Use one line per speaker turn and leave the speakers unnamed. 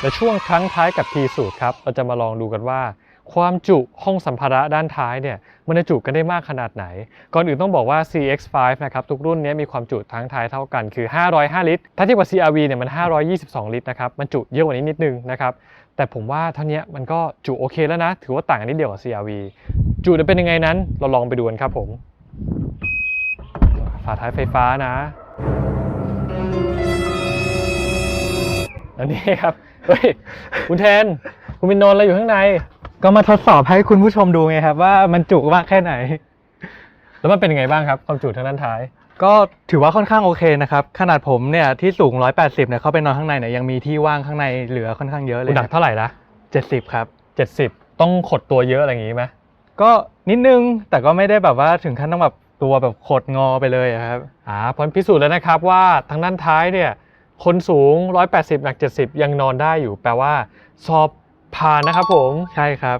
และช่วงครั้งท้ายกับ T สูตรครับ เราจะมาลองดูกันว่า ความจุห้องสัมภาระด้านท้ายเนี่ยมันจะจุกันได้มากขนาดไหน ก่อนอื่นต้องบอกว่า CX5 นะครับทุกรุ่นนี้มีความจุทั้งท้ายเท่ากันคือ 505 ลิตร ถ้าเทียบกับ CRV เนี่ยมัน 522 ลิตรนะครับมันจุเยอะกว่านี้นิดนึงนะครับแต่ผมว่าเท่านี้มันก็จุโอเคแล้วนะ ถือว่าต่างกันนิดเดียวกับ CRV จุจะเป็นยังไงนั้น เราลองไปดูกันครับผมฝาท้ายไฟฟ้านะ อันนี้ครับ เฮ้ย คุณแทน คุณมินนนท์อะไรอยู่ข้างใน
ก็มาทดสอบให้คุณผู้ชมดูไงครับ ว่ามันจุมากแค่ไหน
แล้วมันเป็นยังไงบ้างครับ ความจุทางด้านท้าย
ก็ถือว่าค่อนข้างโอเคนะครับ ขนาดผมเนี่ยที่สูง 180 เนี่ยเข้าไปนอนข้างในเนี่ยยังมีที่ว่างข้างในเหลือค่อนข้างเยอะเล
คุ
ย
ณหนักเท่าไหร่ละ
70 ครับ
70 ต้องขดตัวเยอะอะไรอย่างงี้ไหม
ก็นิดนึงแต่ก็ไม่ได้แบบว่าถึงขั้นต้องแบบตัวแบบขดงอไปเลยอะครับ
อ่าพอพิสูจน์แล้วนะครับว่าทางด้านท้ายเนี่ย คนสูง 180 หนัก 70 ยังนอนได้อยู่ แปลว่า สอบผ่านนะครับผม
ใช่ครับ